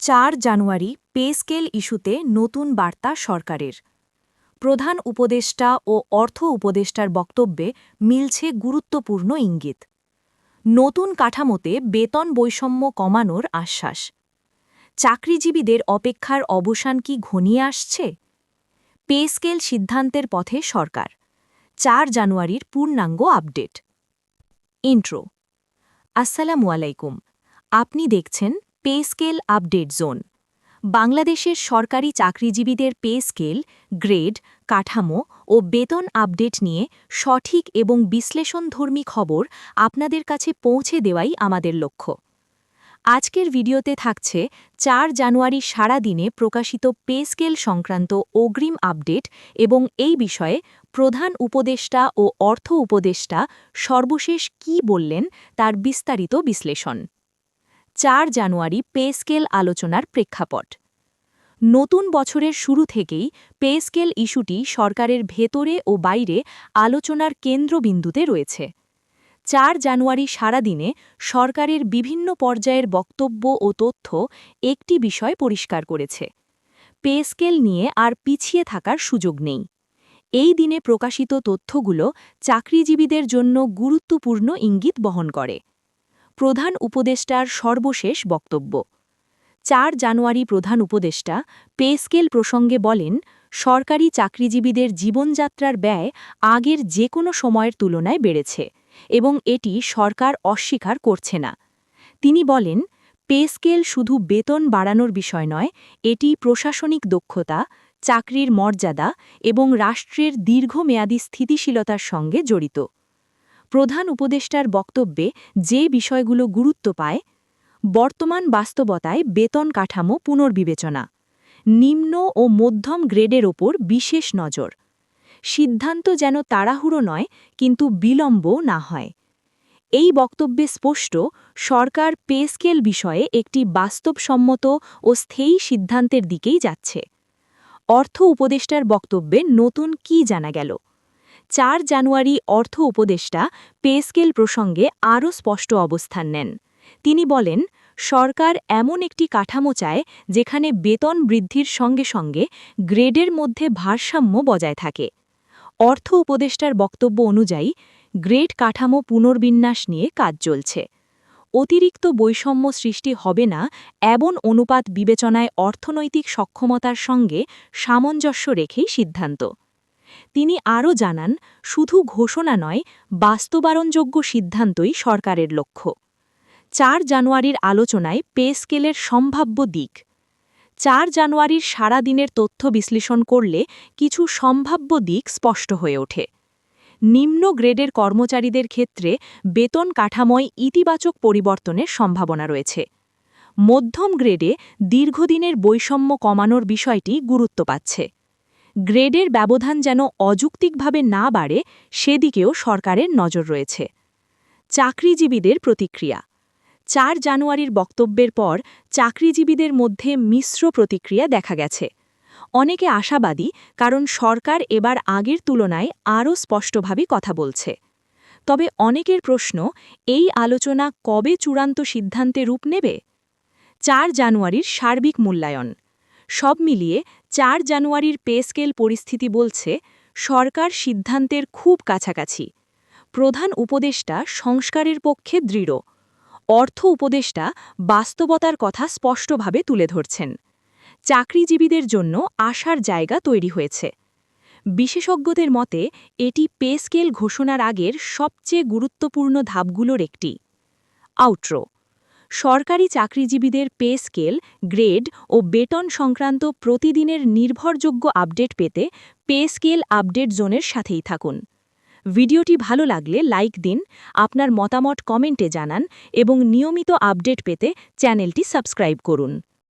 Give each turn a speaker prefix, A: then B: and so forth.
A: চার জানুয়ারি pay scale ইস্যুতে নতুন বার্তা সরকারের। প্রধান উপদেষ্টা ও অর্থ উপদেষ্টার বক্তব্যে মিলছে গুরুত্বপূর্ণ ইঙ্গিত। নতুন কাঠামোতে বেতন বৈষম্য কমানোর আশ্বাস। চাকরিজীবীদের অপেক্ষার অবসান কি ঘনিয়ে আসছে? পে স্কেল সিদ্ধান্তের পথে সরকার। চার জানুয়ারির পূর্ণাঙ্গ আপডেট। ইন্ট্রো। আসসালামু আলাইকুম। আপনি দেখছেন পে স্কেল আপডেট জোন। বাংলাদেশের সরকারি চাকরিজীবীদের পে স্কেল, গ্রেড, কাঠামো ও বেতন আপডেট নিয়ে সঠিক এবং বিশ্লেষণধর্মী খবর আপনাদের কাছে পৌঁছে দেওয়াই আমাদের লক্ষ্য। আজকের ভিডিওতে থাকছে চার জানুয়ারি সারা দিনে প্রকাশিত পে স্কেল সংক্রান্ত অগ্রিম আপডেট এবং এই বিষয়ে প্রধান উপদেষ্টা ও অর্থ উপদেষ্টা সর্বশেষ কি বললেন তার বিস্তারিত বিশ্লেষণ। চার জানুয়ারি পে স্কেল আলোচনার প্রেক্ষাপট। নতুন বছরের শুরু থেকেই পে স্কেল ইস্যুটি সরকারের ভেতরে ও বাইরে আলোচনার কেন্দ্রবিন্দুতে রয়েছে। চার জানুয়ারি সারাদিনে সরকারের বিভিন্ন পর্যায়ের বক্তব্য ও তথ্য একটি বিষয় পরিষ্কার করেছে। পে স্কেল নিয়ে আর পিছিয়ে থাকার সুযোগ নেই। এই দিনে প্রকাশিত তথ্যগুলো চাকরিজীবীদের জন্য গুরুত্বপূর্ণ ইঙ্গিত বহন করে। প্রধান উপদেষ্টার সর্বশেষ বক্তব্য। চার জানুয়ারি প্রধান উপদেষ্টা পে স্কেল প্রসঙ্গে বলেন, সরকারি চাকরিজীবীদের জীবনযাত্রার ব্যয় আগের যে কোনো সময়ের তুলনায় বেড়েছে এবং এটি সরকার অস্বীকার করছে না। তিনি বলেন পে স্কেল শুধু বেতন বাড়ানোর বিষয় নয়, এটি প্রশাসনিক দক্ষতা, চাকরির মর্যাদা এবং রাষ্ট্রের দীর্ঘমেয়াদী স্থিতিশীলতার সঙ্গে জড়িত। প্রধান উপদেষ্টার বক্তব্যে যে বিষয়গুলো গুরুত্ব পায়, বর্তমান বাস্তবতায় বেতন কাঠামো পুনর্বিবেচনা, নিম্ন ও মধ্যম গ্রেডের ওপর বিশেষ নজর। সিদ্ধান্ত যেন তাড়াহুড়ো নয়, কিন্তু বিলম্ব না হয়। এই বক্তব্যে স্পষ্ট, সরকার পে স্কেল বিষয়ে একটি বাস্তবসম্মত ও স্থায়ী সিদ্ধান্তের দিকেই যাচ্ছে। অর্থ উপদেষ্টার বক্তব্যে নতুন কি জানা গেল? চার জানুয়ারি অর্থ উপদেষ্টা পেস্কেল প্রসঙ্গে আরও স্পষ্ট অবস্থান নেন। তিনি বলেন, সরকার এমন একটি কাঠামো চায় যেখানে বেতন বৃদ্ধির সঙ্গে সঙ্গে গ্রেডের মধ্যে ভারসাম্য বজায় থাকে। অর্থ উপদেষ্টার বক্তব্য অনুযায়ী, গ্রেড কাঠামো পুনর্বিন্যাস নিয়ে কাজ চলছে। অতিরিক্ত বৈষম্য সৃষ্টি হবে না এমন অনুপাত বিবেচনায় অর্থনৈতিক সক্ষমতার সঙ্গে সামঞ্জস্য রেখেই সিদ্ধান্ত। তিনি আরও জানান, শুধু ঘোষণা নয়, বাস্তবায়নযোগ্য সিদ্ধান্তই সরকারের লক্ষ্য। চার জানুয়ারির আলোচনায় পে স্কেলের সম্ভাব্য দিক। চার জানুয়ারির সারা দিনের তথ্য বিশ্লেষণ করলে কিছু সম্ভাব্য দিক স্পষ্ট হয়ে ওঠে। নিম্ন গ্রেডের কর্মচারীদের ক্ষেত্রে বেতন কাঠামোয় ইতিবাচক পরিবর্তনের সম্ভাবনা রয়েছে। মধ্যম গ্রেডে দীর্ঘদিনের বৈষম্য কমানোর বিষয়টি গুরুত্ব পাচ্ছে। গ্রেডের ব্যবধান যেন অযৌক্তিকভাবে না বাড়ে, সেদিকেও সরকারের নজর রয়েছে। চাকরিজীবীদের প্রতিক্রিয়া। চার জানুয়ারির বক্তব্যের পর চাকরিজীবীদের মধ্যে মিশ্র প্রতিক্রিয়া দেখা গেছে। অনেকে আশাবাদী, কারণ সরকার এবার আগের তুলনায় আরও স্পষ্টভাবে কথা বলছে। তবে অনেকের প্রশ্ন, এই আলোচনা কবে চূড়ান্ত সিদ্ধান্তে রূপ নেবে? চার জানুয়ারির সার্বিক মূল্যায়ন। সব মিলিয়ে চার জানুয়ারির পে স্কেল পরিস্থিতি বলছে সরকার সিদ্ধান্তের খুব কাছাকাছি। প্রধান উপদেষ্টা সংস্কারের পক্ষে দৃঢ়। অর্থ উপদেষ্টা বাস্তবতার কথা স্পষ্টভাবে তুলে ধরছেন। চাকরিজীবীদের জন্য আশার জায়গা তৈরি হয়েছে। বিশেষজ্ঞদের মতে, এটি পে স্কেল ঘোষণার আগের সবচেয়ে গুরুত্বপূর্ণ ধাপগুলোর একটি। আউট্রো সরকারি চাকরিজীবীদের পে স্কেল, গ্রেড ও বেতন সংক্রান্ত প্রতিদিনের নির্ভরযোগ্য আপডেট পেতে পে স্কেল আপডেট জোনের সাথেই থাকুন। ভিডিওটি ভালো লাগলে লাইক দিন, আপনার মতামত কমেন্টে জানান এবং নিয়মিত আপডেট পেতে চ্যানেলটি সাবস্ক্রাইব করুন।